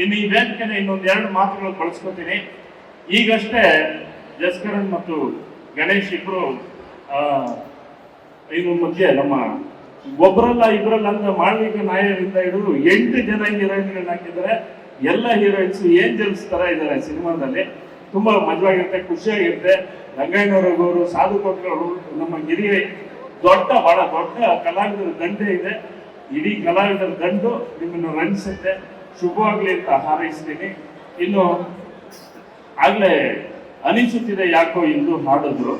ಇನ್ನು ಈ ವೇದಿಕೆನ ಇನ್ನೊಂದು ಎರಡು ಮಾತುಗಳು ಬಳಸ್ಕೊತೀನಿ ಈಗಷ್ಟೇ ಜಸ್ಕರಣ್ ಮತ್ತು ಗಣೇಶ್ ಇಬ್ರು ಇನ್ನು ಮಧ್ಯೆ ನಮ್ಮ ಒಬ್ಬರಲ್ಲ ಇಬ್ಬರಲ್ಲ ಅಂತ ಮಾಳ್ವಿಕ ನಾಯರಿಂದ ಹಿಡಿದು ಎಂಟು ಜನ ಹೀರೋಯಿನ್ಗಳನ್ನ ಹಾಕಿದ್ದಾರೆ. ಎಲ್ಲ ಹೀರೋಯಿನ್ಸ್ ಏಂಜಲ್ಸ್ ತರ ಇದ್ದಾರೆ ಸಿನಿಮಾದಲ್ಲಿ. ತುಂಬಾ ಮಜವಾಗಿರುತ್ತೆ, ಖುಷಿಯಾಗಿರುತ್ತೆ. ರಂಗಾಯಣವರು ಸಾಧು ನಮ್ಮ ಹಿರಿಯ ದೊಡ್ಡ, ಬಹಳ ದೊಡ್ಡ ಕಲಾವಿದರ ದಂಡೆ ಇದೆ. ಇಡೀ ಕಲಾವಿದರ ದಂಡು ನಿಮ್ಮನ್ನು ರಂಜಿಸುತ್ತೆ. ಶುಭವಾಗ್ಲಿ ಅಂತ ಹಾರೈಸ್ತೀನಿ. ಇನ್ನು ಆಗ್ಲೇ ಅನಿಸುತ್ತಿದೆ ಯಾಕೋ ಎಂದು ಹಾಡಿದ್ರು.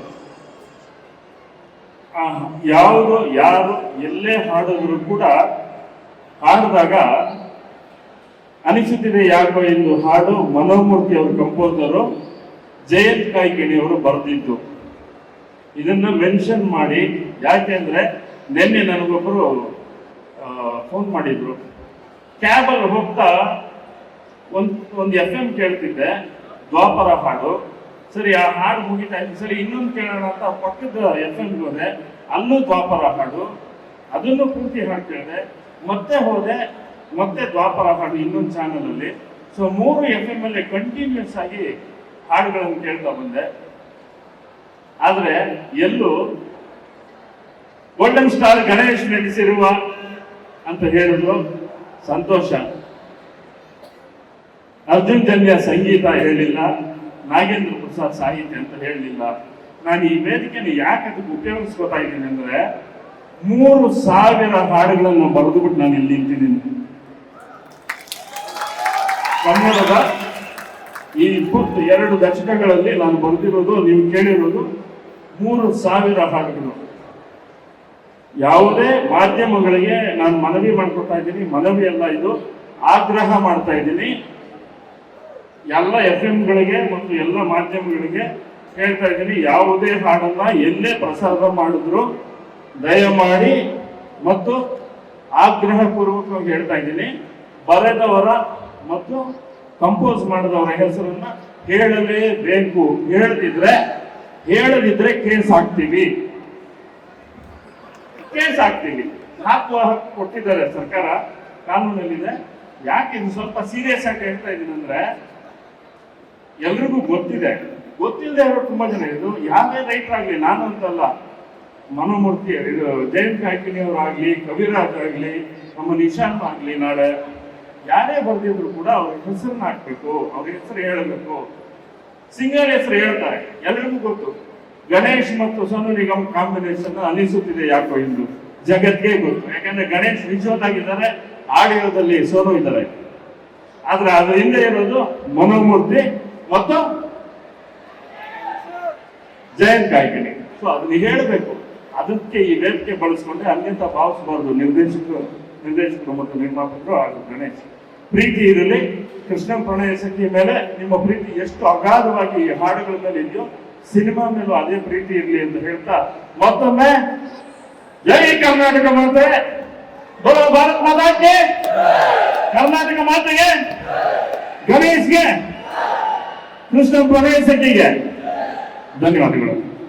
ಯಾವುದು, ಯಾರು, ಎಲ್ಲೇ ಹಾಡಿದ್ರು ಕೂಡ ಹಾಡಿದಾಗ ಅನಿಸುತ್ತಿದೆ ಯಾಕೋ ಎಂದು ಹಾಡು ಮನೋಮೂರ್ತಿ ಅವರು ಕಂಪೋಸರು ಜಯಂತ್ ಕಾಯ್ಕಿಣಿ ಅವರು ಬರೆದಿದ್ದು. ಇದನ್ನ ಮೆನ್ಷನ್ ಮಾಡಿ ಯಾಕೆಂದ್ರೆ ನಿನ್ನೆ ನನಗೊಬ್ಬರು ಫೋನ್ ಮಾಡಿದ್ರು. ಕ್ಯಾಬಲ್ಲಿ ಹೋಗ್ತಾ ಒಂದು ಒಂದು ಎಫ್ ಎಂ ಕೇಳ್ತಿದ್ದೆ ದ್ವಾಪರ ಹಾಡು. ಸರಿ, ಆ ಹಾಡು ಮುಗಿತಾ ಸರಿ, ಇನ್ನೊಂದು ಕೇಳೋಣ ಅಂತ ಪಕ್ಕದ ಎಫ್ ಎಂ ಹೋದೆ. ಅಲ್ಲೂ ದ್ವಾಪರ ಹಾಡು. ಅದನ್ನು ಪೂರ್ತಿ ಹಾಡು ಕೇಳಿದೆ. ಮತ್ತೆ ಹೋದೆ, ಮತ್ತೆ ದ್ವಾಪರ ಹಾಡು ಇನ್ನೊಂದು ಚಾನಲ್ ಅಲ್ಲಿ. ಸೊ ಮೂರು ಎಫ್ ಎಂ ಅಲ್ಲಿ ಕಂಟಿನ್ಯೂಸ್ ಆಗಿ ಹಾಡುಗಳನ್ನು ಕೇಳ್ತಾ ಬಂದೆ. ಆದರೆ, ಎಲ್ಲೂ ಗೋಲ್ಡನ್ ಸ್ಟಾರ್ ಗಣೇಶ್ ನಡೆಸಿರುವ ಅಂತ ಹೇಳಿದ್ರು. ಸಂತೋಷ. ಅರ್ಜುನ್ ಜನ್ಯ ಸಂಗೀತ ಹೇಳಿಲ್ಲ. ನಾಗೇಂದ್ರ ಪ್ರಸಾದ್ ಸಾಹಿತ್ಯ ಅಂತ ಹೇಳಲಿಲ್ಲ ನಾನು ಈ ವೇದಿಕೆಯನ್ನು ಯಾಕೆ ಅದಕ್ಕೆ ಉಪಯೋಗಿಸ್ಕೊತಾ ಇದ್ದೀನಿ ಅಂದ್ರೆ ಮೂರು ಸಾವಿರ ಹಾಡುಗಳನ್ನು ಬರೆದುಬಿಟ್ಟು ನಾನು ಇಲ್ಲಿ ನಿಂತಿದ್ದೀನಿ. ಕನ್ನಡದ ಈ ಎರಡು ದಶಕಗಳಲ್ಲಿ ನಾನು ಬರೆದಿರೋದು, ನೀವು ಕೇಳಿರೋದು ಮೂರು ಸಾವಿರ ಹಾಡುಗಳು. ಯಾವುದೇ ಮಾಧ್ಯಮಗಳಿಗೆ ನಾನು ಮನವಿ ಮಾಡ್ಕೊತಾ ಇದ್ದೀನಿ. ಮನವಿ ಅಲ್ಲ ಇದು. ಆಗ್ರಹ ಮಾಡ್ತಾ ಇದ್ದೀನಿ. ಎಲ್ಲ ಎಫ್ ಗಳಿಗೆ ಮತ್ತು ಎಲ್ಲ ಮಾಧ್ಯಮಗಳಿಗೆ ಹೇಳ್ತಾ ಇದ್ದೀನಿ. ಯಾವುದೇ ಹಾಡನ್ನ ಎಲ್ಲೇ ಪ್ರಸಾರ ಮಾಡಿದ್ರು ದಯಮಾಡಿ ಮತ್ತು ಆಗ್ರಹಪೂರ್ವಕವಾಗಿ ಹೇಳ್ತಾ ಇದ್ದೀನಿ. ಬರೆದವರ ಮತ್ತು ಕಂಪೋಸ್ ಮಾಡಿದವರ ಹೆಸರನ್ನ ಹೇಳಲೇಬೇಕು. ಹೇಳದಿದ್ರೆ ಹೇಳದಿದ್ರೆ ಕೇಸ್ ಹಾಕ್ತೀವಿ. ಕೇಸ್ ಹಾಕ್ತೀವಿ ಹಾಕುವ ಹಕ್ಕು ಕೊಟ್ಟಿದ್ದಾರೆ ಸರ್ಕಾರ, ಕಾನೂನಲ್ಲಿದೆ. ಯಾಕೆ ಇದು ಸ್ವಲ್ಪ ಸೀರಿಯಸ್ ಆಗಿ ಹೇಳ್ತಾ ಇದ್ದೀನಿ ಅಂದ್ರೆ, ಎಲ್ರಿಗೂ ಗೊತ್ತಿದೆ. ಗೊತ್ತಿಲ್ಲದೆ ಇರೋ ತುಂಬಾ ಜನ ಇದು ರೈಟರ್ ಆಗಲಿ ನಾನು ಅಂತಲ್ಲ ಮನೋಮೂರ್ತಿ ಇದು ಜಯಂತ್ ಕಾಯ್ಕಿಣಿ ಅವರಾಗ್ಲಿ ಕವಿರಾಜ್ ಆಗಲಿ, ನಮ್ಮ ನಿಶಾಂತ್ ಆಗಲಿ ನಾಳೆ, ಯಾರೇ ಬರೆದಿದ್ರು ಕೂಡ ಅವ್ರ ಹೆಸರನ್ನ ಹಾಕ್ಬೇಕು, ಅವ್ರ ಹೆಸರು ಹೇಳಬೇಕು. ಸಿಂಗರ್ ಹೆಸರು ಹೇಳ್ತಾರೆ. ಎಲ್ರಿಗೂ ಗೊತ್ತು. ಗಣೇಶ್ ಮತ್ತು ಸೋನು ನಿಗಮ್ ಕಾಂಬಿನೇಷನ್ ಅನಿಸುತ್ತಿದೆ ಯಾಕೋ ಇಂದು ಜಗತ್ಗೆ ಗೊತ್ತು. ಯಾಕಂದ್ರೆ ಗಣೇಶ್ ಆಗಿದ್ದಾರೆ ಆಡಿಯೋದಲ್ಲಿ ಸೋನು ಇದ್ದಾರೆ. ಆದ್ರೆ ಅದ್ರ ಹಿಂದೆ ಇರೋದು ಮನೋಮೂರ್ತಿ ಮತ್ತು ಜಯಂತ್ ಕಾಯ್ಕಿಣಿ. ಸೊ ಅದನ್ನ ಹೇಳಬೇಕು. ಅದಕ್ಕೆ ಈ ವೇದಿಕೆ ಬಳಸ್ಕೊಂಡೆ ಅಲ್ಲಿಂದ ಭಾವಿಸಬಾರ್ದು. ನಿರ್ದೇಶಕರು ನಿರ್ದೇಶಕರು ಮತ್ತು ನಿರ್ಮಾಪಕರು ಹಾಗೂ ಗಣೇಶ್. ಪ್ರೀತಿ ಇರಲಿ. ಕೃಷ್ಣ ಪ್ರಣಯ ಸಖಿ ಮೇಲೆ ನಿಮ್ಮ ಪ್ರೀತಿ ಎಷ್ಟು ಅಗಾಧವಾಗಿ ಹಾಡುಗಳ ಮೇಲೆ ಇದೆಯೋ ಸಿನಿಮಾ ಮೇಲೂ ಅದೇ ಪ್ರೀತಿ ಇರಲಿ ಅಂತ ಹೇಳ್ತಾ ಮತ್ತೊಮ್ಮೆ ಜೈ ಕರ್ನಾಟಕ ಮಾತೆ. ಬರೋ ಭಾರತ್ ಮಾತಾಕ್ಕೆ. ಕರ್ನಾಟಕ ಮಾತೆಗೆ. ಗಣೇಶ್ಗೆ. ಕೃಷ್ಣ ಸಖಿಗೆ ಧನ್ಯವಾದಗಳು.